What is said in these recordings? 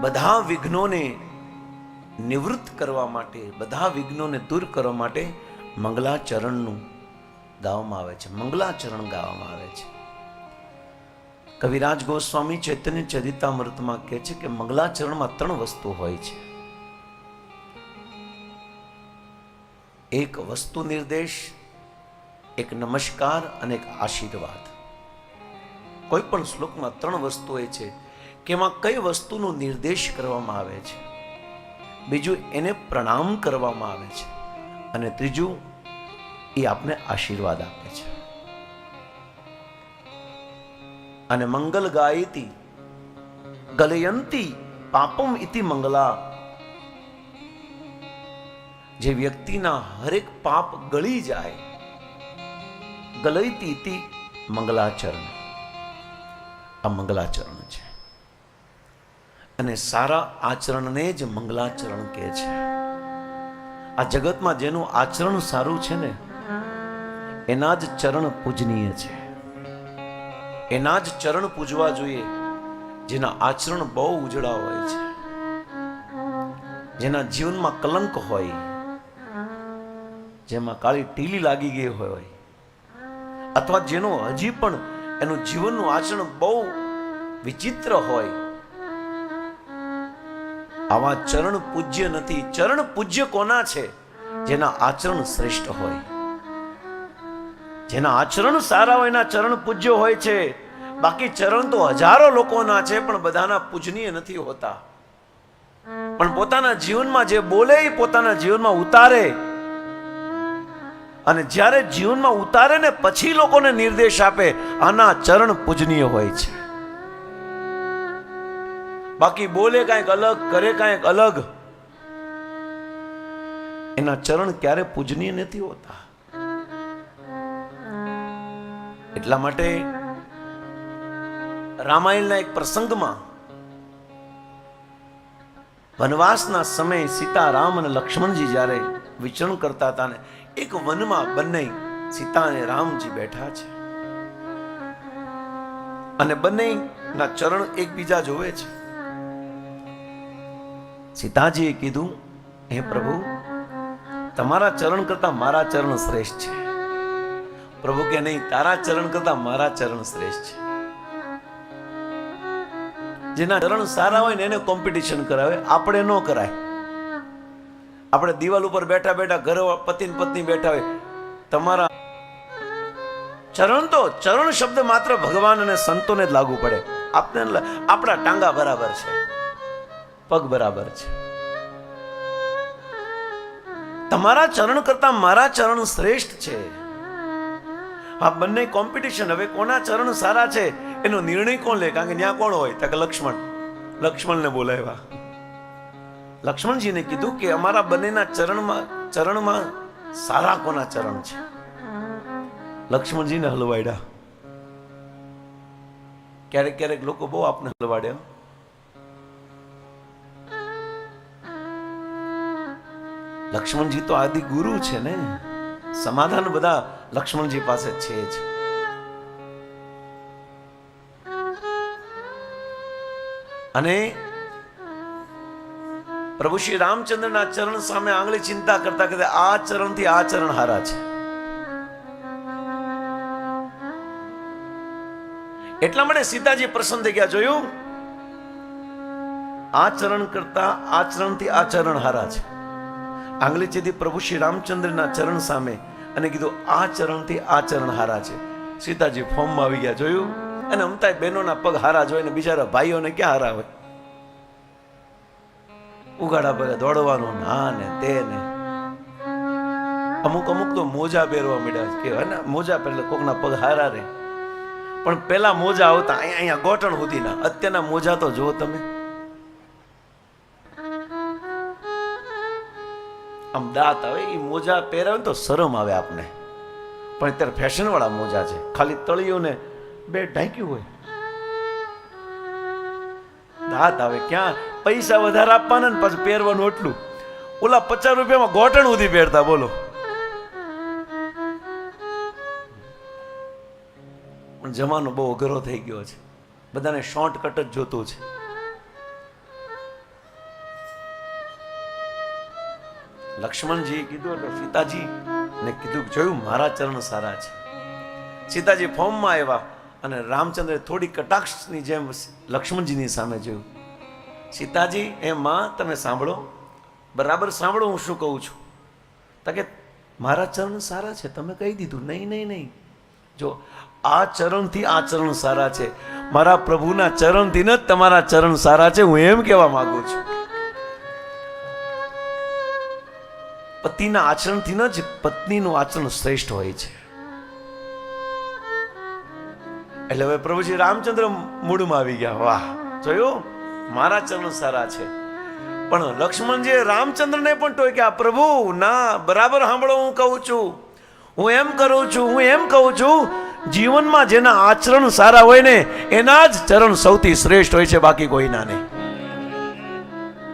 બધા વિઘ્નોને નિવૃત્ત કરવા માટે, બધા વિઘ્નોને દૂર કરવા માટે મંગલાચરણનું ગાવામાં આવે છે. મંગલાચરણ ગાવામાં આવે છે. કવિરાજ ગોસ્વામી ચૈતન્ય ચરિતામૃતમાં કહે છે કે મંગલાચરણમાં ત્રણ વસ્તુ હોય છે. એક વસ્તુ નિર્દેશ, એક નમસ્કાર અને એક આશીર્વાદ. કોઈ પણ શ્લોકમાં ત્રણ વસ્તુ એ છે. કે એમાં કઈ વસ્તુનો નિર્દેશ કરવામાં આવે છે? બીજું એને પ્રણામ કરવામાં આવે છે. અને ત્રીજું એ આપને આશીર્વાદ આપે છે. અને મંગલ ગાયતી, ગલયંતી પાપમ ઇતિ મંગલા. જે વ્યક્તિના હરેક પાપ ગળી જાય, ગલયતી ઇતિ મંગલાચરણ. આ મંગલાચરણ છે. અને સારા આચરણને જ મંગલાચરણ કહે છે. આ જગતમાં જેનું આચરણ સારું છે ને, એના જ ચરણ પૂજનીય છે. એના જ ચરણ પૂજવા જોઈએ, જેના આચરણ બહુ ઉજળા હોય છે. જેના જીવનમાં કલંક હોય, જેમાં કાળી ટીલી લાગી ગઈ હોય, અથવા જેનું હજી પણ એનું જીવનનું આચરણ બહુ વિચિત્ર હોય આવા ચરણ પૂજ્ય નથી. ચરણ પૂજ્ય કોના છે? જેના આચરણ શ્રેષ્ઠ હોય. જેના આચરણ સારા હોય, એના ચરણ પૂજ્ય હોય છે. બાકી ચરણ તો હજારો લોકોના છે, પણ બધાના પૂજનીય નથી હોતા. પણ પોતાના જીવનમાં જે બોલે, એ પોતાના જીવનમાં ઉતારે. અને જ્યારે જીવનમાં ઉતારે ને પછી લોકોને નિર્દેશ આપે, આના ચરણ પૂજનીય હોય છે. બાકી બોલે કાંઈક અલગ, કરે કાંઈક અલગ. એના ચરણ ક્યારે પૂજનીય નથી હોતા. એટલા માટે રામાયણના એક પ્રસંગમાં વનવાસના સમયે સીતા રામ અને લક્ષ્મણજી જ્યારે વિચરણ કરતા હતા ને, એક વનમાં બંને સીતા અને રામજી બેઠા છે. અને બંનેના ચરણ એકબીજા જોવે છે. સીતાજીએ કીધું, હે પ્રભુ, તમારા ચરણ કરતા મારા ચરણ શ્રેષ્ઠ છે. પ્રભુ કે નહીં, તારા ચરણ કરતા મારા ચરણ શ્રેષ્ઠ છે. જેના ચરણ સારા હોય ને એને કોમ્પિટિશન કરાવે, આપણે ન કરાય. આપણે દિવાલ ઉપર બેઠા બેઠા ઘર પતિ પત્ની બેઠા હોય, તમારા ચરણ તો ચરણ શબ્દ માત્ર ભગવાન અને સંતોને જ લાગુ પડે. આપણે આપણા ટાંગા બરાબર છે. પગ બરાબર છે. તમારા ચરણ કરતા મારા ચરણ શ્રેષ્ઠ છે. આ બંને કોમ્પિટિશન હવે કોના ચરણ સારા છે, એનો નિર્ણય કોણ લે? કારણ કે ત્યાં કોણ હોય? ત્યાં લક્ષ્મણ. લક્ષ્મણને બોલાવ્યા. લક્ષ્મણજીને કીધું કે અમારા બંનેના ચરણમાં ચરણમાં સારા કોના ચરણ છે? લક્ષ્મણજીને હલવાડ્યા. ક્યારેક ક્યારેક લોકો બહુ આપને હલવાડ્યા લક્ષ્મણજી તો આદિ ગુરુ છે ને? સમાધાન બધા લક્ષ્મણજી પાસે છે જ. અને પ્રભુ શ્રી રામચંદ્રના ચરણ સામે આંગળી ચિંતા કરતા કરતા આ ચરણથી આ ચરણ હારા છે. એટલા માટે સીતાજી પ્રસન્ન થઈ ગયા, જોયું? આ ચરણ કરતા આ ચરણથી આ ચરણ હારા છે. આંગળી ચીધી પ્રભુ શ્રી રામચંદ્રના ચરણ સામે અને કીધું, આ ચરણથી આ ચરણ હારા છે. સીતાજી ફોર્મમાં આવી ગયા, જોયું? અને અમતાય બહેનોના પગ હારા જોઈને બિચારા ભાઈઓને ક્યાં હારા હોય? ઉગાડા પગે દોડવાનું ના ને તે ને. અમુક અમુક તો મોજા પહેરવા મળ્યા છે કે ને, મોજા પહેરલે કોકના પગ હારા રે પણ પેલા મોજા આવતા, અહીંયા અહીંયા ગોઠણ સુધીના અત્યારના મોજા તો જુઓ તમે. આમ દાંત આવે એ મોજા પહેરાવે તો શરમ આવે આપને. પણ અત્યારે ફેશનવાળા મોજા છે. ખાલી તળિયોને બે ઢાંક્યું હોય. દાંત આવે ક્યાં? પૈસા વધારે આપવાના ને પાછું પહેરવાનું એટલું. ઓલા પચાસ રૂપિયામાં ગોટણ ઉધી પહેરતા, બોલો. પણ જમાનો બહુ અઘરો થઈ ગયો છે. બધાને શોર્ટકટ જ જોતું છે. લક્ષ્મણજીએ કીધું એટલે સીતાજી ને કીધું જોયું મારા ચરણ સારા છે. સીતાજી ફોર્મમાં આવ્યા અને રામચંદ્રે થોડી કટાક્ષની જેમ લક્ષ્મણજીની સામે જોયું. સીતાજી એ માં, તમે સાંભળો. બરાબર સાંભળો હું શું કહું છું. તો કે, મારા ચરણ સારા છે, તમે કહી દીધું. નહીં નહીં નહીં. જો, આ ચરણથી આ ચરણ સારા છે. મારા પ્રભુના ચરણથી ન તમારા ચરણ સારા છે, હું એમ કહેવા માગું છું. પતિના આચરણથી ન જ પત્નીનું આચરણ શ્રેષ્ઠ હોય છે. એટલે હવે પ્રભુજી રામચંદ્ર મૂળમાં આવી ગયા. વાહ, જોયું? મારા ચરણ સારા છે. પણ લક્ષ્મણજીએ રામચંદ્રને પણ ટોક્યા પ્રભુ, ના, બરાબર સાંભળો, હું કહું છું. હું એમ કરું છું, હું એમ કહું છું, જીવનમાં જેના આચરણ સારા હોય ને, એના જ ચરણ સૌથી શ્રેષ્ઠ હોય છે, બાકી કોઈના નહીં.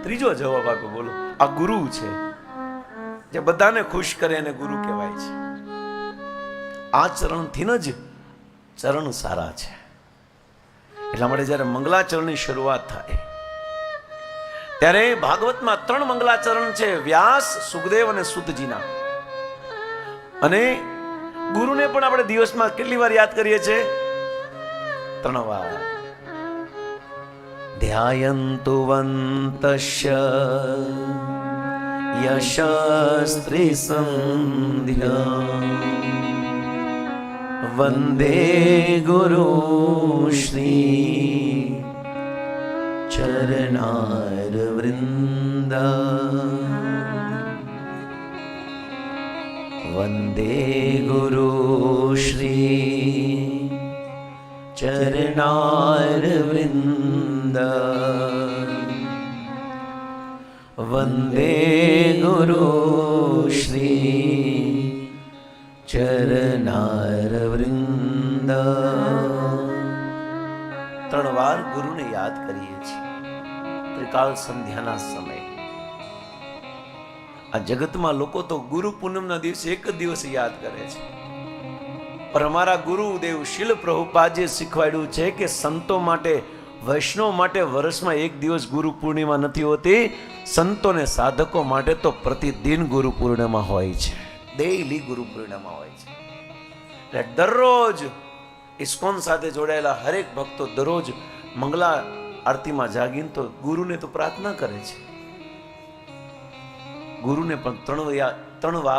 ત્રીજો જવાબ આપો, બોલો. આ ગુરુ છે. જે બધાને ખુશ કરે એને ગુરુ કહેવાય છે. આ ચરણથી જ ચરણ સારા છે. એટલા માટે જ્યારે મંગલાચરણની શરૂઆત થાય, ત્યારે ભાગવતમાં ત્રણ મંગલાચરણ છે, વ્યાસ, સુખદેવ અને સુતજીના. અને ગુરુને પણ આપણે દિવસમાં કેટલી વાર યાદ કરીએ છીએ? ત્રણ વાર. ધ્યાયંતુ યશસ્ત્રી સંધ્યા વંદે ગુરુ શ્રી ચરણાર વૃંદા વંદે ગુરુ શ્રી ચરનાર વૃંદા. ત્રણ વાર ગુરુને યાદ કરીએ છીએ. ત્રિકાળ સંધ્યાના સમય. આ જગતમાં લોકો તો ગુરુ પૂનમના દિવસે એક જ દિવસ યાદ કરે છે. પણ અમારા ગુરુદેવ શીલ પ્રભુપાદે શીખવાડ્યું છે કે સંતો માટે વૈષ્ણવ માટે વર્ષમાં એક દિવસ ગુરુ પૂર્ણિમા નથી હોતી, સંતોને સાધકો માટે તો પ્રતિદિન ગુરુ પૂર્ણિમા હોય છે. ડેઈલી ગુરુ પૂર્ણિમા હોય છે. એટલે દરરોજ ઇસ્કોન સાથે જોડાયેલા હરેક ભક્તો દરરોજ મંગલા આરતીમાં જાગીને તો ગુરુને તો પ્રાર્થના કરે છે. ગુરુને પણ ત્રણ ત્રણ વાર